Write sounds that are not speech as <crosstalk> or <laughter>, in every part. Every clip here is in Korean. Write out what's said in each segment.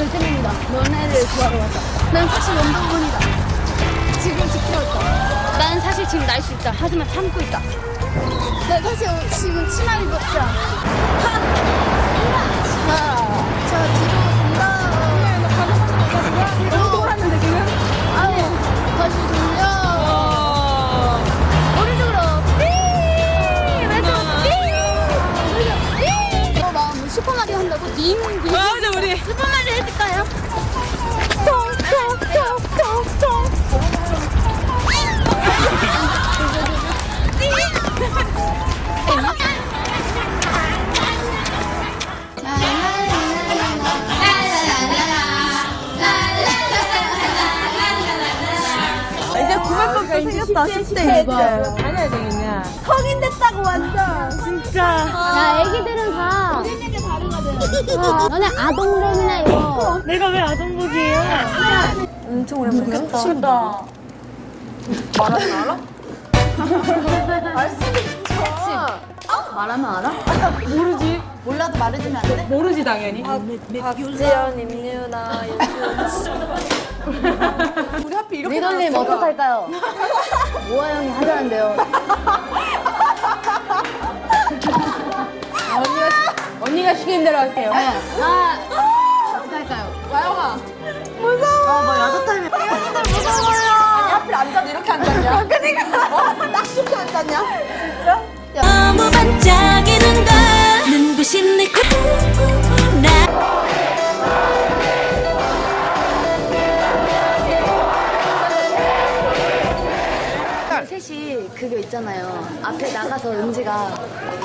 절대입니다. 너네를 구하러 왔다. 난 사실 원동분이다. 지금 지켜왔다. 난 사실 지금 날 수 있다. 하지만 참고 있다. 난 사실 지금 치마 입었다. 자, 저 뒤로 간다. 너무 돌았는데 지금? 아우, 다시 돌려. 오른쪽으로. 띵! 왼쪽으로. 띵! 띵! 어, 마음 슈퍼마리오. 아, 우리 슈퍼마리오 해줄까요? 톡톡톡톡톡. 이제 900번도 생겼다 10대 이제 성인 됐다고 완전 진짜 야, 애기들은 다. 어, 너네 아동복이나 이거. 내가 왜 아동복이에요 엄청 오래 먹겠다 춥다 말하면 알아? 모르지 몰라도 말해주면 안 돼? 모르지 당연히 박지연, 임유나, <laughs> 우리 하필 이렇게 리더님. 어떡할까요? <laughs> 모아 형이 하자는데요. 대로 할게요 네. 아, 어떡할까요? 와영아 무서워 아뭐 야자 타임에 언니들 무서워요 아니 하필 앉아도 이렇게 앉았냐 그니까 어? 딱 좋게 앉았냐 진짜? 너무 반짝이는 걸 눈부신 내 코. 있잖아요. 앞에 나가서 은지가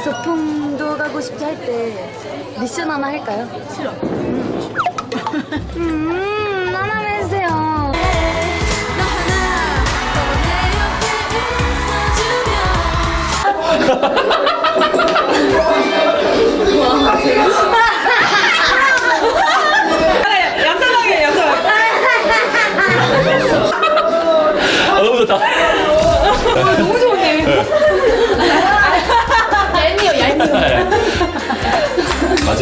소풍도 가고 싶지 할 때 미션 하나 할까요? 싫어. 음, <laughs>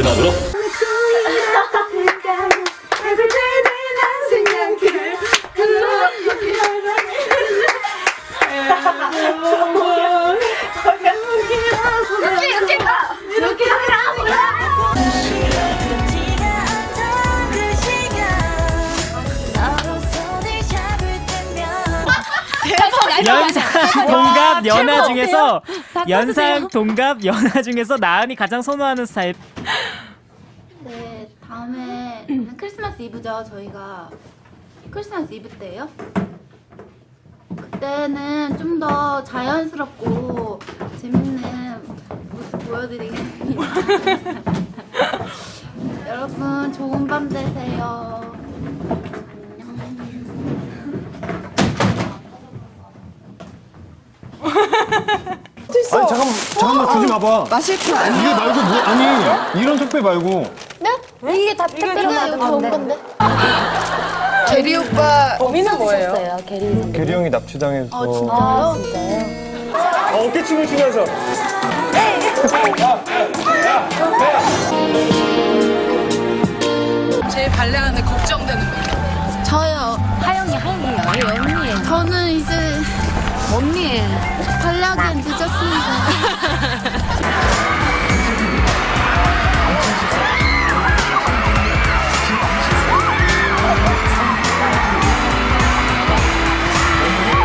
마지막으로 동갑 연하 중에서 <laughs> 연상 동갑 연하 중에서 나은이 가장 선호하는 스타일 네, 다음에 크리스마스 이브죠. 저희가 크리스마스 이브 때예요. 그때는 좀 더 자연스럽고 재밌는 모습 보여드리겠습니다. <laughs> 잠깐 잠깐만 주지 마봐. 마실 거 아니야 이게 말고 뭐 아니 이런 택배 말고 이게 다 택배가 여기 온 건데? <laughs> 게리 오빠 범인은 뭐예요? 있어요, 게리. 게리 형이 납치당해서 아, 진짜요? 어깨춤을 추면서 제일 발레하는데 걱정되는 거 저요. 하영이, 하영이에요. 얘 언니예요. 저는 이제 언니예요. 관리하기엔 늦었습니다. <laughs>